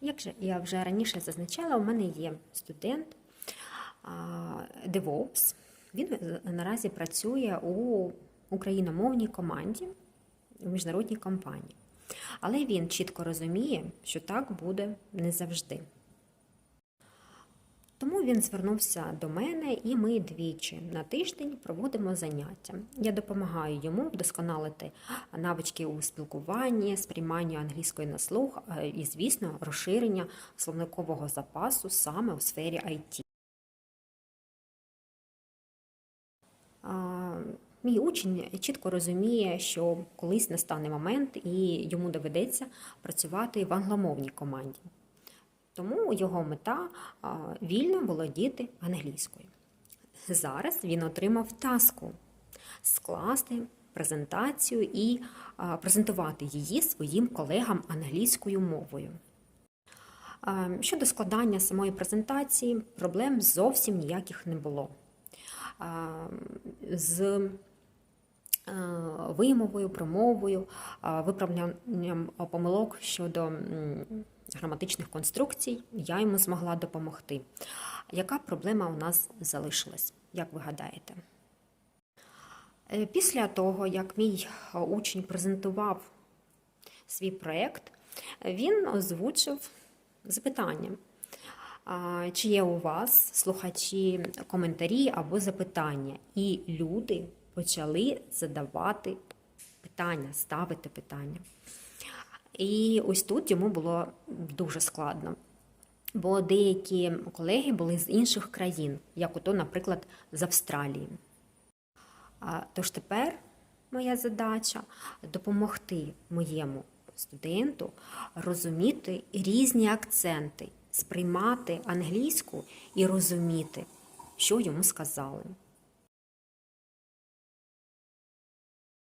Як же я вже раніше зазначала, у мене є студент DevOps. Він наразі працює у україномовній команді у міжнародній компанії. Але він чітко розуміє, що так буде не завжди. Він звернувся до мене, і ми двічі на тиждень проводимо заняття. Я допомагаю йому вдосконалити навички у спілкуванні, сприйманні англійської на слух е, і, звісно, розширення словникового запасу саме у сфері IT. Мій учень чітко розуміє, що колись настане момент і йому доведеться працювати в англомовній команді. Тому його мета вільно володіти англійською. Зараз він отримав таску скласти презентацію і презентувати її своїм колегам англійською мовою. Щодо складання самої презентації, проблем зовсім ніяких не було. З вимовою, промовою, а, виправлянням помилок щодо граматичних конструкцій я йому змогла допомогти. Яка проблема у нас залишилась, як ви гадаєте? Е, Після того, як мій е, учень презентував свій проєкт, він озвучив запитання. Чи є у вас слухачі коментарі або запитання? І люди почали задавати питання, ставити питання. І ось тут йому було дуже складно. Бо деякі колеги були з інших країн, як ото, наприклад, з Австралії. Тож тепер моя задача допомогти моєму студенту розуміти різні акценти, сприймати англійську і розуміти, що йому сказали.